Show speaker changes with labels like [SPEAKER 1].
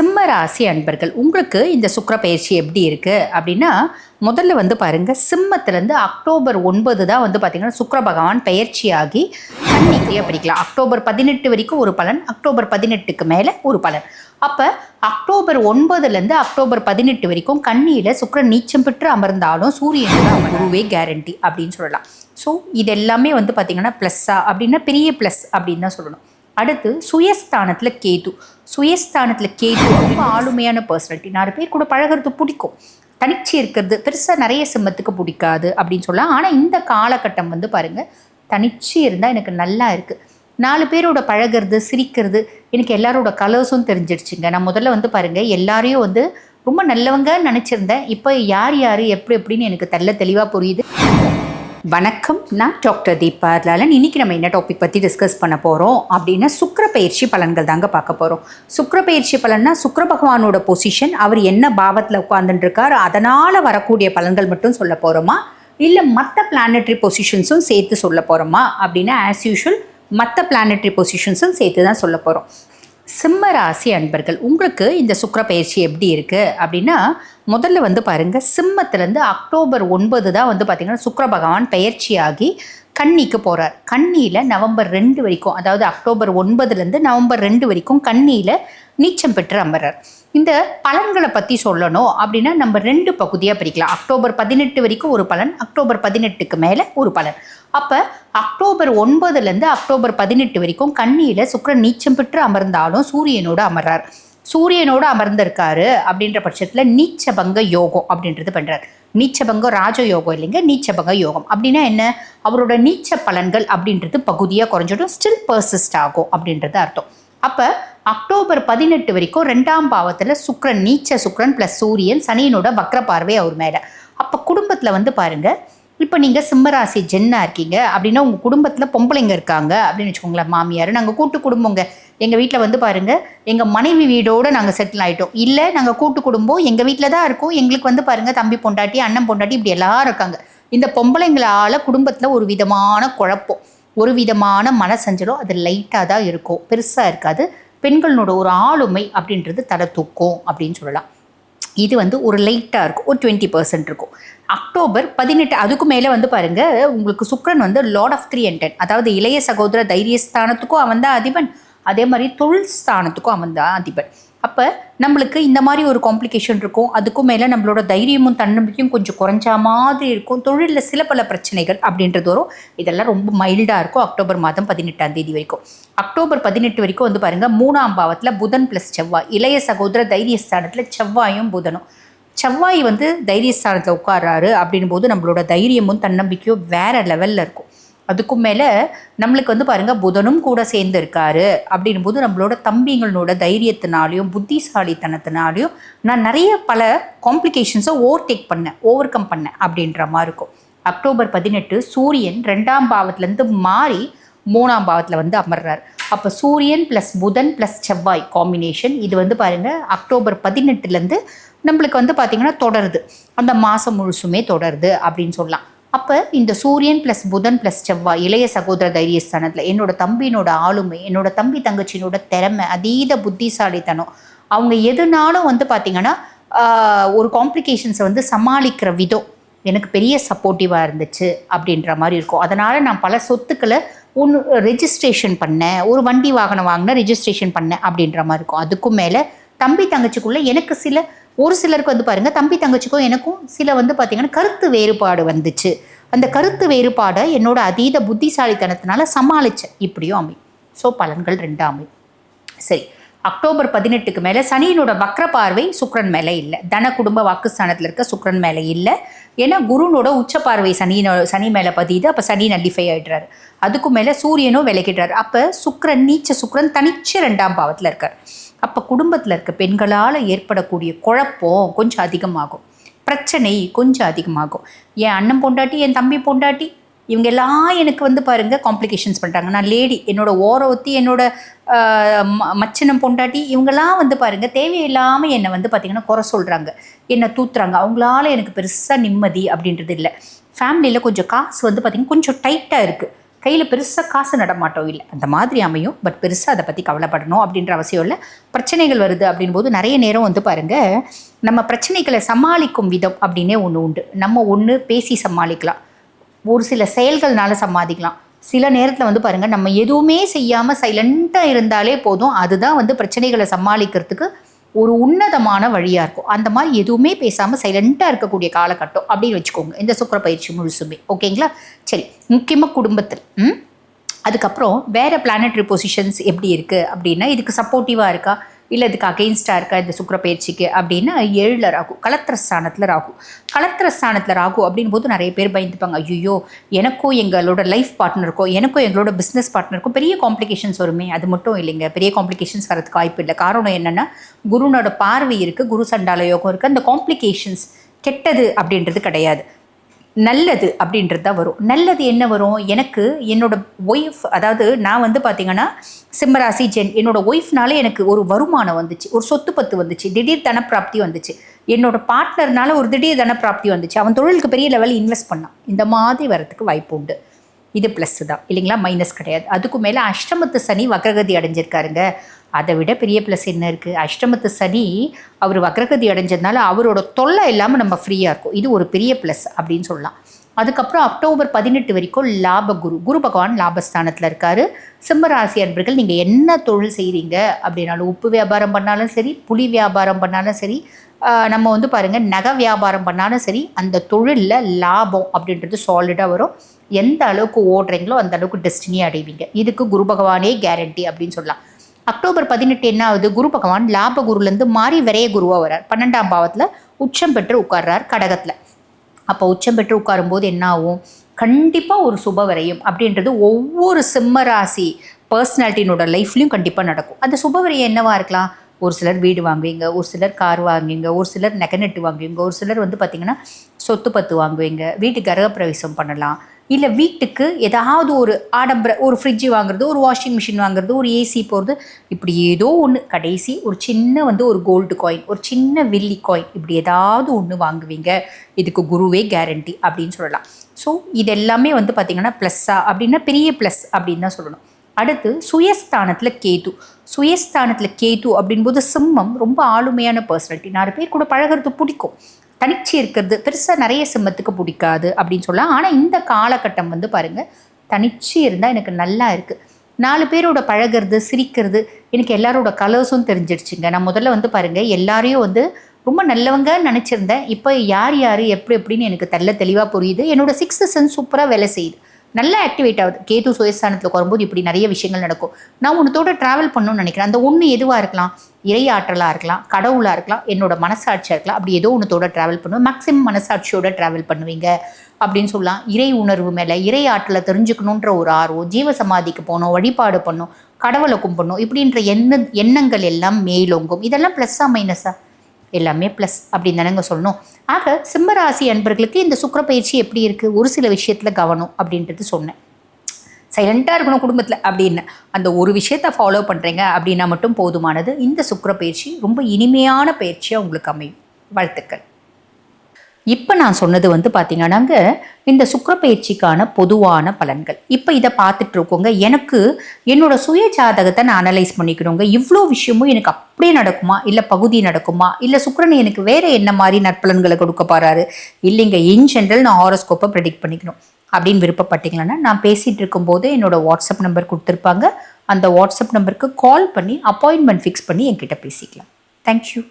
[SPEAKER 1] சிம்ம ராசி அன்பர்கள் உங்களுக்கு இந்த சுக்கர பயிற்சி எப்படி இருக்குது அப்படின்னா முதல்ல வந்து பாருங்கள் சிம்மத்துலேருந்து அக்டோபர் ஒன்பது தான் வந்து பார்த்திங்கன்னா சுக்கர பகவான் பயிற்சியாகி கன்னிக்கையாக படிக்கலாம் அக்டோபர் பதினெட்டு வரைக்கும் ஒரு பலன் அக்டோபர் பதினெட்டுக்கு மேலே ஒரு பலன். அப்போ அக்டோபர் ஒன்பதுலேருந்து அக்டோபர் பதினெட்டு வரைக்கும் கண்ணியில் சுக்கரன் நீச்சம் பெற்று அமர்ந்தாலும் சூரியனோட அமர்வே கேரண்டி அப்படின்னு சொல்லலாம். ஸோ இது எல்லாமே வந்து பார்த்திங்கன்னா ப்ளஸ்ஸா அப்படின்னா பெரிய ப்ளஸ் அப்படின்னு தான் சொல்லணும். அடுத்து சுயஸ்தானத்தில் கேது. சுயஸ்தானத்தில் கேது ரொம்ப ஆளுமையான பர்சனாலிட்டி நாலு பேர் கூட பழகிறது பிடிக்கும். தனிச்சு இருக்கிறது பெருசாக நிறைய சிம்மத்துக்கு பிடிக்காது அப்படின்னு சொல்லலாம். ஆனால் இந்த காலகட்டம் வந்து பாருங்கள் தனிச்சு இருந்தால் எனக்கு நல்லா இருக்குது நாலு பேரோட பழகிறது சிரிக்கிறது எனக்கு எல்லாரோட கலர்ஸும் தெரிஞ்சிடுச்சுங்க நான் முதல்ல வந்து பாருங்கள் எல்லாரையும் வந்து ரொம்ப நல்லவங்க நினச்சிருந்தேன். இப்போ யார் யார் எப்படி எப்படின்னு எனக்கு தெல்ல தெளிவாக புரியுது. வணக்கம் நான் டாக்டர் தீபா லாலன் இன்னைக்கு நம்ம என்ன டாபிக் பற்றி டிஸ்கஸ் பண்ண போகிறோம் அப்படின்னா சுக்கர பயிற்சி பலன்கள் தாங்க பார்க்க போகிறோம் சுக்கர பயிற்சி பலன்னா சுக்கர பகவானோட பொசிஷன் அவர் என்ன பாவத்தில் உட்கார்ந்துட்டு அதனால் வரக்கூடிய பலன்கள் மட்டும் சொல்ல போகிறோமா இல்லை மற்ற பிளானட்ரி பொசிஷன்ஸும் சேர்த்து சொல்ல போகிறோமா அப்படின்னா ஆஸ் யூஷுவல் மற்ற பிளானட்ரி பொசிஷன்ஸும் சேர்த்து தான் சொல்ல போகிறோம் சிம்ம ராசி அன்பர்கள் உங்களுக்கு இந்த சுக்கர பயிற்சி எப்படி இருக்குது அப்படின்னா முதல்ல வந்து பாருங்கள் சிம்மத்துலேருந்து அக்டோபர் ஒன்பது தான் வந்து பார்த்திங்கன்னா சுக்கர பகவான் பயிற்சியாகி கன்னிக்கு போகிறார் கன்னியில் நவம்பர் ரெண்டு வரைக்கும் அதாவது அக்டோபர் ஒன்பதுலேருந்து நவம்பர் ரெண்டு வரைக்கும் கன்னியில் நீச்சம் பெற்று அமர்றார். இந்த பலன்களை பற்றி சொல்லணும் அப்படின்னா நம்ம ரெண்டு பகுதியாக பிரிக்கலாம். அக்டோபர் பதினெட்டு வரைக்கும் ஒரு பலன் அக்டோபர் பதினெட்டுக்கு மேலே ஒரு பலன். அப்போ அக்டோபர் ஒன்பதுலேருந்து அக்டோபர் பதினெட்டு வரைக்கும் கன்னியில் சுக்கரன் நீச்சம் பெற்று அமர்ந்தாலும் சூரியனோடு அமர்றார். சூரியனோடு அமர்ந்திருக்காரு அப்படின்ற பட்சத்தில் நீச்சபங்க யோகம் அப்படின்றது பண்ணுறார் நீச்சபங்கம் ராஜ யோகம் இல்லைங்க நீச்சபங்க யோகம். அப்படின்னா என்ன? அவரோட நீச்ச பலன்கள் அப்படின்றது பகுதியாக குறைஞ்சிடும் ஸ்டில் பர்சிஸ்ட் ஆகும் அப்படின்றது அர்த்தம். அப்போ அக்டோபர் பதினெட்டு வரைக்கும் ரெண்டாம் பாவத்தில் சுக்ரன் நீச்ச சுக்ரன் ப்ளஸ் சூரியன் சனியனோட வக்ர பார்வை அவர் மேலே. அப்போ குடும்பத்தில் வந்து பாருங்கள் இப்போ நீங்கள் சிம்மராசி ஜென்னாக இருக்கீங்க அப்படின்னா உங்கள் குடும்பத்தில் பொம்பளைங்க இருக்காங்க அப்படின்னு வச்சுக்கோங்களேன் மாமியார். நாங்கள் கூட்டு குடும்பங்க. எங்கள் வீட்டில் வந்து பாருங்கள் எங்கள் மனைவி வீடோடு நாங்கள் செட்டில் ஆகிட்டோம் இல்லை நாங்கள் கூட்டு குடும்பம் எங்கள் வீட்டில் தான் இருக்கோம். எங்களுக்கு வந்து பாருங்கள் தம்பி பொண்டாட்டி அண்ணன் பொண்டாட்டி இப்படி எல்லாரும் இருக்காங்க. இந்த பொம்பளைங்களால் குடும்பத்தில் ஒரு விதமான குழப்பம். ஒரு விதமான மனசஞ்சலம் அது லைட்டாக தான் இருக்கும். பெருசாக இருக்காது. பெண்களோட ஒரு ஆளுமை அப்படின்றது தலை தூக்கும் அப்படின்னு சொல்லலாம். இது வந்து ஒரு லைட்டாக இருக்கும். ஒரு டுவெண்ட்டி பர்சன்ட் இருக்கும். அக்டோபர் பதினெட்டு அதுக்கு மேலே வந்து பாருங்கள் உங்களுக்கு சுக்ரன் வந்து lord of three and ten அதாவது இளைய சகோதர தைரியஸ்தானத்துக்கும் அவன் தான் அதிபன். அதே மாதிரி தொழில் ஸ்தானத்துக்கும் அவன் தான் அதிபன் அப்போ நம்மளுக்கு இந்த மாதிரி ஒரு காம்ப்ளிகேஷன் இருக்கும். அதுக்கும் மேலே நம்மளோட தைரியமும் தன்னம்பிக்கையும் கொஞ்சம் குறைஞ்ச மாதிரி இருக்கும். தொழிலில் சில பல பிரச்சனைகள் அப்படின்றது வரும். இதெல்லாம் ரொம்ப மைல்டாக இருக்கும். அக்டோபர் மாதம் பதினெட்டாம் தேதி வரைக்கும். அக்டோபர் பதினெட்டு வரைக்கும் வந்து பாருங்கள் மூணாம் பாவத்தில் புதன் ப்ளஸ் செவ்வாய். இளைய சகோதர தைரியஸ்தானத்தில் செவ்வாயும் புதனும். செவ்வாய் வந்து தைரியஸ்தானத்தில் உட்காராரு அப்படின் போது நம்மளோட தைரியமும் தன்னம்பிக்கையும் வேறு லெவலில் இருக்கும். அதுக்கும் மேலே நம்மளுக்கு வந்து பாருங்கள் புதனும் கூட சேர்ந்து இருக்காரு அப்படின் போது நம்மளோட தம்பிங்களோட தைரியத்தினாலையும் புத்திசாலித்தனத்தினாலையும் நான் நிறைய பல காம்ப்ளிகேஷன்ஸை ஓவர்டேக் பண்ணேன் ஓவர் கம் பண்ணேன் அப்படின்ற மாதிரி இருக்கும். அக்டோபர் பதினெட்டு சூரியன் ரெண்டாம் பாவத்துலேருந்து மாறி மூணாம் பாவத்தில் வந்து அமர்றார். அப்போ சூரியன் ப்ளஸ் புதன் ப்ளஸ் செவ்வாய் காம்பினேஷன் இது வந்து பாருங்கள் அக்டோபர் பதினெட்டுலேருந்து நம்மளுக்கு வந்து பார்த்திங்கன்னா தொடருது. அந்த மாதம் முழுசுமே தொடருது அப்படின்னு சொல்லலாம். அப்போ இந்த சூரியன் ப்ளஸ் புதன் ப்ளஸ் செவ்வாய் இளைய சகோதர தைரியஸ்தானத்தில் என்னோட தம்பினோட ஆளுமை என்னோட தம்பி தங்கச்சியினோட திறமை அதீத புத்திசாலித்தனம். அவங்க எதுனாலும் வந்து பார்த்திங்கன்னா ஒரு காம்ப்ளிகேஷன்ஸை வந்து சமாளிக்கிற விதம் எனக்கு பெரிய சப்போர்ட்டிவாக இருந்துச்சு அப்படின்ற மாதிரி இருக்கும். அதனால் நான் பல சொத்துக்களை ஒன்று ரெஜிஸ்ட்ரேஷன் பண்ணேன். ஒரு வண்டி வாகனம் வாங்கினேன் ரெஜிஸ்ட்ரேஷன் பண்ணேன் அப்படின்ற மாதிரி இருக்கும். அதுக்கும் மேலே தம்பி தங்கச்சிக்குள்ளே எனக்கு சில ஒரு சிலருக்கு வந்து பாருங்கள் தம்பி தங்கச்சிக்கும் எனக்கும் சில வந்து பார்த்திங்கன்னா கருத்து வேறுபாடு வந்துச்சு. அந்த கருத்து வேறுபாடை என்னோட அதீத புத்திசாலித்தனத்தினால சமாளித்தேன் இப்படியும் அமை ஸோ பலன்கள் ரெண்டு சரி அக்டோபர் பதினெட்டுக்கு மேலே சனியினோட வக்ர பார்வை சுக்ரன் மேலே இல்லை. தன குடும்ப வாக்குஸ்தானத்தில் இருக்க சுக்ரன் மேலே இல்லை. ஏன்னா குருனோட உச்ச பார்வை சனியினோ சனி மேலே பதியுது அப்போ சனி நல்லிஃபை ஆகிடுறாரு அதுக்கு மேலே சூரியனும் விலகிடுறாரு அப்போ சுக்ரன் நீச்ச சுக்ரன் தனிச்ச ரெண்டாம் பாவத்தில் இருக்கார். அப்போ குடும்பத்தில் இருக்க பெண்களால் ஏற்படக்கூடிய குழப்பம் கொஞ்சம் அதிகமாகும். பிரச்சனை கொஞ்சம் அதிகமாகும். என் அண்ணன் பொண்டாட்டி என் தம்பி பொண்டாட்டி இவங்க எல்லாம் எனக்கு வந்து பாருங்கள் காம்ப்ளிகேஷன்ஸ் பண்ணுறாங்க நான் லேடி என்னோட ஓரவத்தி என்னோட மச்சனம் பொண்டாட்டி இவங்கெல்லாம் வந்து பாருங்கள் தேவையில்லாமல் என்னை வந்து பார்த்திங்கன்னா குறை சொல்கிறாங்க என்னை தூத்துறாங்க. அவங்களால எனக்கு பெருசாக நிம்மதி அப்படின்றது இல்லை. ஃபேமிலியில் கொஞ்சம் காசு வந்து பார்த்திங்கன்னா கொஞ்சம் டைட்டாக இருக்குது கையில் பெருசாக காசு நடமாட்டம். இல்லை அந்த மாதிரி அமையும். பட் பெருசாக அதை பற்றி கவலைப்படணும் அப்படின்ற அவசியம் இல்லை. பிரச்சனைகள் வருது அப்படின் போது நிறைய நேரம் வந்து பாருங்கள் நம்ம பிரச்சனைகளை சமாளிக்கும் விதம் அப்படின்னே ஒன்று உண்டு. நம்ம ஒன்று பேசி சமாளிக்கலாம். ஒரு சில செயல்கள்னால சமாளிக்கலாம் சில நேரத்தில் வந்து பாருங்கள் நம்ம எதுவுமே செய்யாமல் சைலண்ட்டாக இருந்தாலே போதும். அதுதான் வந்து பிரச்சனைகளை சமாளிக்கிறதுக்கு ஒரு உன்னதமான வழியாக இருக்கும். அந்த மாதிரி எதுவுமே பேசாமல் சைலண்ட்டாக இருக்கக்கூடிய காலகட்டம் அப்படின்னு வச்சுக்கோங்க. இந்த சுக்கர பயிற்சி முழுசுமே. ஓகேங்களா? சரி. முக்கியமாக குடும்பத்தில். ம்? அதுக்கப்புறம் வேறு பிளானட்ரி பொசிஷன்ஸ் எப்படி இருக்குது அப்படின்னா இதுக்கு சப்போர்ட்டிவாக இருக்கா? இல்லை இதுக்கு அகெயின்ஸ்டாக இருக்கா இந்த சுக்கர பயிற்சிக்கு அப்படின்னா ஏழில் ராகு கலத்திர ஸ்தானத்தில் ராகு. கலத்திர ஸ்தானத்தில் ராகு அப்படின் போது நிறைய பேர் பயந்துப்பாங்க. ஐயோ எனக்கும் எங்களோட லைஃப் பார்ட்னருக்கும் எனக்கும் எங்களோட பிஸ்னஸ் பார்ட்னருக்கும் பெரிய காம்ப்ளிகேஷன்ஸ் வருமே. அது மட்டும் இல்லைங்க. பெரிய காம்ப்ளிகேஷன்ஸ் வரதுக்கு வாய்ப்பு இல்லை. காரணம் என்னென்னா குருனோட பார்வை இருக்குது குரு சண்டால யோகம் இருக்குது அந்த காம்ப்ளிகேஷன்ஸ் கெட்டது அப்படின்றது கிடையாது. நல்லது அப்படின்றது தான் வரும். நல்லது என்ன வரும்? எனக்கு என்னோட ஒய்ஃப் அதாவது நான் வந்து பார்த்தீங்கன்னா சிம்மராசி ஜென் என்னோடய ஒய்ஃப்னால எனக்கு ஒரு வருமானம் வந்துச்சு. ஒரு சொத்து பத்து வந்துச்சு. திடீர் தனப்பிராப்தி வந்துச்சு. என்னோட பார்ட்னர்னால ஒரு திடீர் தனப்பிராப்தி வந்துச்சு. அவன் தொழிலுக்கு பெரிய லெவலில் இன்வெஸ்ட் பண்ணான். இந்த மாதிரி வரதுக்கு வாய்ப்பு உண்டு. இது ப்ளஸ் தான். இல்லைங்களா? மைனஸ் கிடையாது. அதுக்கு மேலே அஷ்டமத்து சனி வக்ரகதி அடைஞ்சிருக்காருங்க. அதை விட பெரிய ப்ளஸ் என்ன இருக்குது அஷ்டமத்து சனி அவர் வக்ரகதி அடைஞ்சதுனால அவரோட தொல்லை இல்லாமல் நம்ம ஃப்ரீயாக இருக்கும். இது ஒரு பெரிய ப்ளஸ் அப்படின்னு சொல்லலாம். அதுக்கப்புறம் அக்டோபர் பதினெட்டு வரைக்கும் லாப குரு குரு பகவான் லாபஸ்தானத்தில் இருக்கார். சிம்மராசி அன்பர்கள் நீங்கள் என்ன தொழில் செய்கிறீங்க அப்படின்னாலும் உப்பு வியாபாரம் பண்ணாலும் சரி புளி வியாபாரம் பண்ணாலும் சரி நம்ம வந்து பாருங்கள் நகை வியாபாரம் பண்ணாலும் சரி அந்த தொழிலில் லாபம் அப்படின்றது சாலிடாக வரும். எந்த அளவுக்கு ஓடுறீங்களோ அந்த அளவுக்கு டெஸ்டினி அடைவீங்க. இதுக்கு குரு பகவானே கேரண்டி அப்படின்னு சொல்லலாம். அக்டோபர் பதினெட்டு என்ன ஆகுது குரு பகவான் லாப குருலேருந்து மாறி விரைய குருவாக வர்றார். பன்னெண்டாம் பாவத்தில் உச்சம் பெற்று உட்கார்றார் கடகத்தில். அப்போ உச்சம் பெற்று உட்காரும்போது என்ன ஆகும் கண்டிப்பாக ஒரு சுப விரையும் அப்படின்றது ஒவ்வொரு சிம்மராசி பர்சனாலிட்டினோட லைஃப்லையும் கண்டிப்பாக நடக்கும். அந்த சுப விரயம் என்னவாக இருக்கலாம்? ஒரு சிலர் வீடு வாங்குவீங்க ஒரு சிலர் கார் வாங்குவீங்க ஒரு சிலர் நெகநெட்டு வாங்குவீங்க ஒரு சிலர் வந்து பார்த்திங்கன்னா சொத்து பத்து வாங்குவீங்க வீட்டு கிரகப்பிரவேசம் பண்ணலாம். இல்லை வீட்டுக்கு ஏதாவது ஒரு ஆடம்பர ஒரு ஃப்ரிட்ஜு வாங்குறது ஒரு வாஷிங் மிஷின் வாங்குறது ஒரு ஏசி போகிறது இப்படி ஏதோ ஒன்று கடைசி ஒரு சின்ன வந்து ஒரு கோல்டு காயின் ஒரு சின்ன வில்லி காயின் இப்படி ஏதாவது ஒன்று வாங்குவீங்க. இதுக்கு குருவே கேரண்டி அப்படின்னு சொல்லலாம். ஸோ இது எல்லாமே வந்து பார்த்திங்கன்னா ப்ளஸ்ஸா அப்படின்னா பெரிய ப்ளஸ் அப்படின்னு தான் சொல்லணும். அடுத்து சுயஸ்தானத்தில் கேது. சுயஸ்தானத்தில் கேது அப்படின்போது சிம்மம் ரொம்ப ஆளுமையான பர்சனாலிட்டி நாலு பேர் கூட பழகிறது பிடிக்கும். தனிச்சு இருக்கிறது. பெருசாக நிறைய சிம்மத்துக்கு பிடிக்காது அப்படின்னு சொல்லலாம். ஆனால் இந்த காலகட்டம் வந்து பாருங்கள் தனிச்சு இருந்தால் எனக்கு நல்லா இருக்குது நாலு பேரோட பழகிறது சிரிக்கிறது எனக்கு எல்லாரோட கலர்ஸும் தெரிஞ்சிடுச்சுங்க நான் முதல்ல வந்து பாருங்கள் எல்லாரையும் வந்து ரொம்ப நல்லவங்க நினச்சிருந்தேன். இப்போ யார் யார் எப்படி எப்படின்னு எனக்கு தெல்ல தெளிவாக புரியுது. என்னோட சிக்ஸ்த்து சென்ஸ் சூப்பராக வேலை செய்யுது. நல்லா ஆக்டிவேட் ஆகுது. கேது சுயஸ்தானத்தில் வரும்போது இப்படி நிறைய விஷயங்கள் நடக்கும். நான் உன்னத்தோட ட்ராவல் பண்ணணும்னு நினைக்கிறேன். அந்த ஒன்று எதுவாக இருக்கலாம்? இறை ஆற்றலாக இருக்கலாம். கடவுளாக இருக்கலாம். என்னோட மனசாட்சியாக இருக்கலாம். அப்படி ஏதோ ஒன்றத்தோட ட்ராவல் பண்ணுவேன். மேக்ஸிமம் மனசாட்சியோட ட்ராவல் பண்ணுவீங்க. அப்படின்னு சொல்லலாம். இறை உணர்வு மேலே இறை ஆற்றலை தெரிஞ்சுக்கணுன்ற ஒரு ஆர்வம் ஜீவ சமாதிக்கு போகணும் வழிபாடு பண்ணும் கடவுளை கும்பிடணும் இப்படின்ற எண்ண எண்ணங்கள் எல்லாம் மேலோங்கும். இதெல்லாம் ப்ளஸ்ஸாக மைனஸாக எல்லாமே ப்ளஸ் அப்படின்னு தானேங்க சொல்லணும். ஆக சிம்மராசி அன்பர்களுக்கு இந்த சுக்கர பயிற்சி எப்படி இருக்குது ஒரு சில விஷயத்தில் கவனம் அப்படின்றது சொன்னேன். சைலண்ட்டாக இருக்கணும் குடும்பத்தில் அப்படின்னு. அந்த ஒரு விஷயத்தை ஃபாலோ பண்ணுறீங்க அப்படின்னா மட்டும் போதுமானது. இந்த சுக்கர பயிற்சி ரொம்ப இனிமையான பயிற்சியாக உங்களுக்கு அமையும். வாழ்த்துக்கள். இப்போ நான் சொன்னது வந்து பார்த்தீங்கன்னாங்க இந்த சுக்கரப்பயிற்சிக்கான பொதுவான பலன்கள். இப்போ இதை பார்த்துட்டு இருக்கோங்க. எனக்கு என்னோட சுய ஜாதகத்தை நான் அனலைஸ் பண்ணிக்கணுங்க. இவ்வளோ விஷயமும் எனக்கு அப்படியே நடக்குமா? இல்லை பகுதி நடக்குமா? இல்லை சுக்கரன் எனக்கு வேற என்ன மாதிரி நற்பலன்களை கொடுக்க போறாரு? இல்லைங்க இன் ஜென்ரல் நான் ஹாரோஸ்கோப்பை ப்ரெடிக்ட் பண்ணிக்கணும். அப்படின்னு விருப்பப்பட்டீங்கன்னா நான் பேசிகிட்டு இருக்கும்போது என்னோட வாட்ஸ்அப் நம்பர் கொடுத்துருப்பாங்க. அந்த வாட்ஸ்அப் நம்பருக்கு கால் பண்ணி அப்பாயின்மெண்ட் ஃபிக்ஸ் பண்ணி என்கிட்ட பேசிக்கலாம். தேங்க்யூ